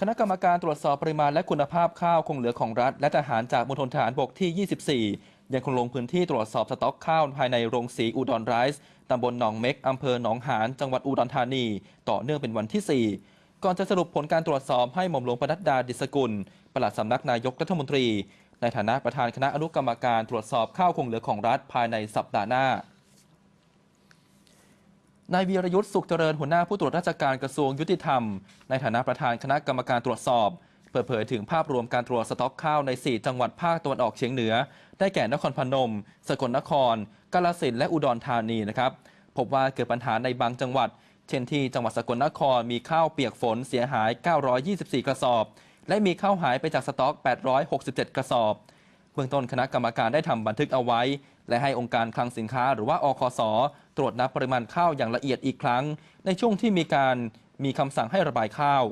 คณะกรรมการตรวจสอบปริมาณและคุณภาพข้าวคงเหลือของรัฐ และทหารจากมณฑลทหารบกที่ 24 ยังคงลงพื้นที่ตรวจสอบสต็อกข้าวภายในโรงสีอุดรไรซ์ตำบลหนองเม็กอำเภอหนองหานจังหวัดอุดรธานี ต่อเนื่องเป็นวันที่ 4 ก่อนจะสรุปผลการตรวจสอบให้หม่อมหลวงปนัดดาดิสกุลปลัดสำนักนายกรัฐมนตรี ในฐานะประธานคณะอนุกรรมการตรวจสอบข้าวคงเหลือของรัฐภายในสัปดาห์หน้า นายวีรยุทธ์สุขเจริญหัวหน้าผู้ตรวจราชการกระทรวงยุติธรรม ในฐานะประธานคณะกรรมการตรวจสอบ เปิดเผยถึงภาพรวมการตรวจสต็อกข้าวใน 4 จังหวัดภาคตะวันออกเฉียงเหนือ ได้แก่นครพนม สกลนคร กาฬสินธุ์และอุดรธานีนะครับพบว่าเกิดปัญหาในบางจังหวัด เช่นที่จังหวัดสกลนครมีข้าวเปียกฝนเสียหาย 924 กระสอบ และมีข้าวหายไปจากสต็อก 867 กระสอบ เบื้องต้นคณะกรรมการได้ทำบันทึกเอาไว้ และให้องค์การคลังสินค้าหรือว่าอคส ตรวจนับปริมาณข้าวอย่างละเอียดอีกครั้ง ในช่วงที่มีการมีคำสั่งให้ระบายข้าว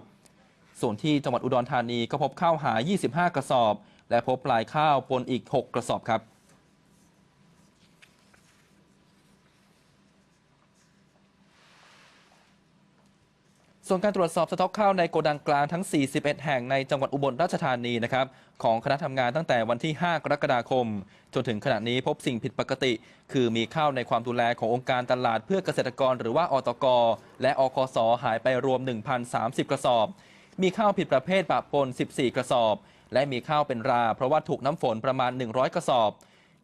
ส่วนที่จังหวัดอุดรธานีก็พบข้าวหาย 25 กระสอบ และพบปลายข้าวปนอีก 6 กระสอบครับ ส่วนการตรวจสอบสต็อกข้าวในโกดังกลางทั้ง 41 แห่งในจังหวัดอุบลราชธานีนะครับของคณะทำงานตั้งแต่วันที่ 5 กรกฎาคม จนถึงขณะนี้พบสิ่งผิดปกติ คือมีข้าวในความดูแลขององค์การตลาดเพื่อเกษตรกรหรือว่าอตก และอคสหายไปรวม 1,030 กระสอบ มีข้าวผิดประเภทปะปน 14 กระสอบ และมีข้าวเป็นรา เพราะว่าถูกน้ำฝนประมาณ 100 กระสอบ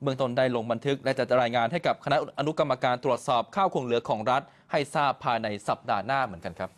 เบื้องต้นได้ลงบันทึกและจะรายงานให้กับคณะอนุกรรมการตรวจสอบข้าวคงเหลือของรัฐ ให้ทราบภายในสัปดาห์หน้าเหมือนกันครับ